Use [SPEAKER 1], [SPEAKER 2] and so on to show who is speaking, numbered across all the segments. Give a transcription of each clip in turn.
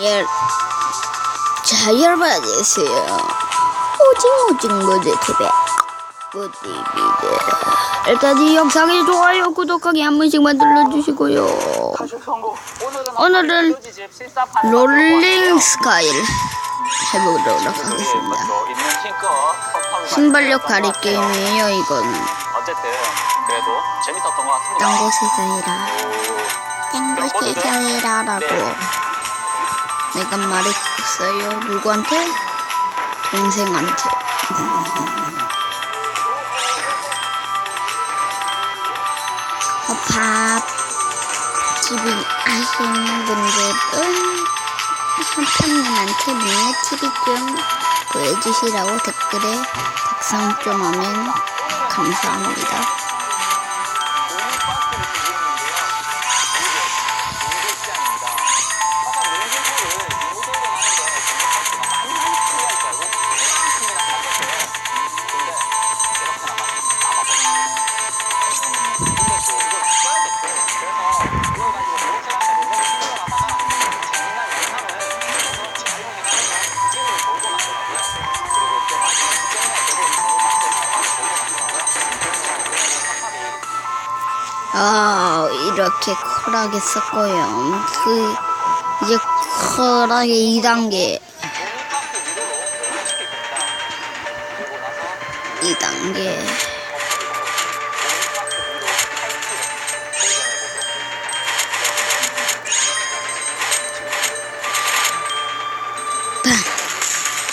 [SPEAKER 1] 예. 자, 여러분 안녕하세요. 오징오징 모드 TV 모드입니다. 일단 이 영상에 좋아요, 구독하기 한 번씩만 눌러주시고요. 오늘은 롤링 스카이를 해보도록 하겠습니다. 순발력 가리 게임이에요, 이거는.
[SPEAKER 2] 어쨌든 그래도 재밌었던 것 같습니다.
[SPEAKER 1] 딴 곳에서 해라. 딴 곳에서 해라라고. 내가 말했어요. 누구한테? 동생한테. 어, 밥 집이 아시는 분들은 한편님한테 문의 TV 좀 보여주시라고 댓글에 작성 좀 하면 감사합니다. 이렇게 쿨하게 썼고요. 그 이제 쿨하게 2단계 2단계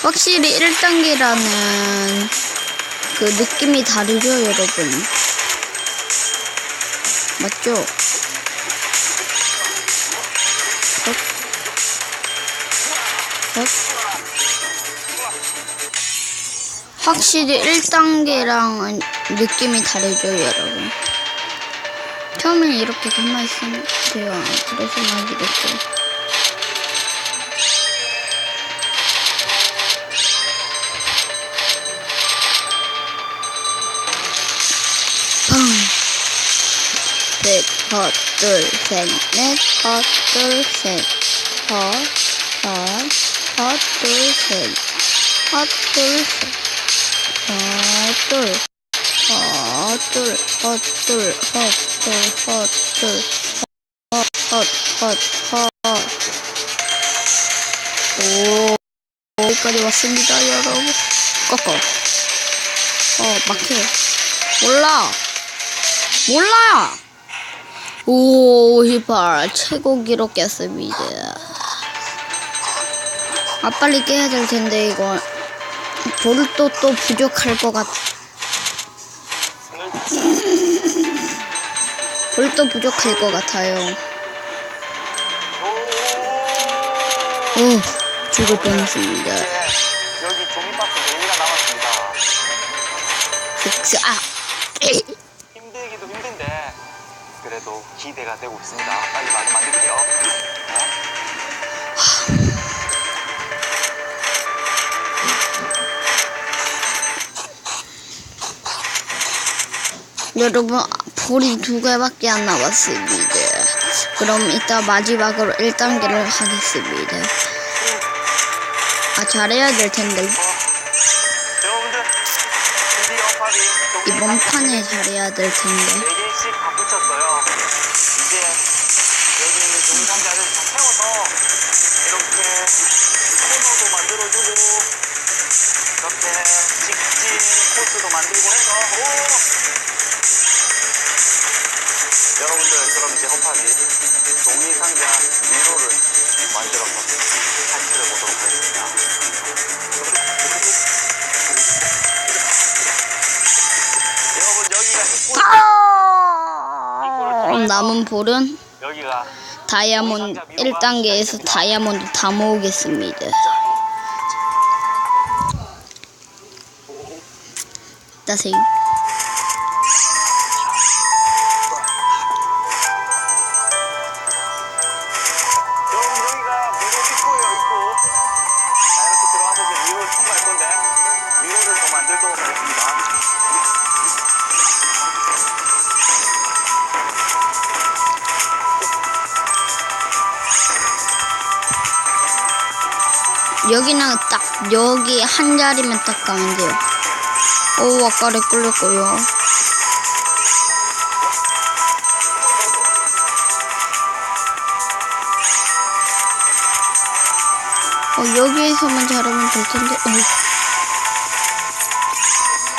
[SPEAKER 1] 확실히 1단계라는 그 느낌이 다르죠 여러분 맞죠? 확실히 1단계랑은 느낌이 다르죠, 여러분. 처음엔 이렇게 가만히 있으면 돼요. 그래서 막 이렇게. 팡! 넷, 헛, 둘, 셋, 넷, 헛, 둘, 셋, 헛, 헛, 헛, 둘, 셋, 헛, 둘, 셋, 헛, 둘, 헛, 둘, 헛, 둘, 헛, 둘, 헛, 둘, 헛, 헛, 헛, 헛. 오, 여기까지 왔습니다, 여러분. 꺾어. 어, 막혀. 몰라. 몰라! 오, 58. 최고 기록 깼습니다. 아, 빨리 깨야 될 텐데, 이거. 볼도 또 부족할 것 같. 볼도 부족할 것 같아요. 오, 죽을 뻔했습니다.
[SPEAKER 2] 여기 종이박스 4개가 남았습니다.
[SPEAKER 1] 아!
[SPEAKER 2] 힘들기도 힘든데 그래도 기대가 되고 있습니다. 빨리 마저 만들게요.
[SPEAKER 1] 여러분, 볼이 두 개밖에 안 남았습니다. 그럼 이따 마지막으로 1단계를 하겠습니다. 아, 잘해야 될 텐데. 이번 판에 잘해야 될 텐데.
[SPEAKER 2] 4개씩 다 붙였어요. 이제 여기 있는 종이 상자를 다 세워서 이렇게 코너도 만들어주고 이렇게 직진 코스도 만들고 해서 오! 여러분들 그럼 이제 허팝이 종이 상자 미로를 만들어서 테스트해 보도록 하겠습니다. 여러분 여기가 입구
[SPEAKER 1] 아! 남은 볼은
[SPEAKER 2] 여기가
[SPEAKER 1] 다이아몬드 1단계에서 다이아몬드 다 모으겠습니다. 따세요. 여기는 딱 여기 한 자리만 딱 가면 돼요. 오 아까래 끌렸고요. 어, 여기에서만 잘하면 될 텐데. 어이.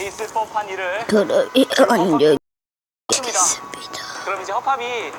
[SPEAKER 2] 있을 법한 일을
[SPEAKER 1] 그러면
[SPEAKER 2] 했습니다.
[SPEAKER 1] 여기겠습니다.
[SPEAKER 2] 그럼 이제 허팝이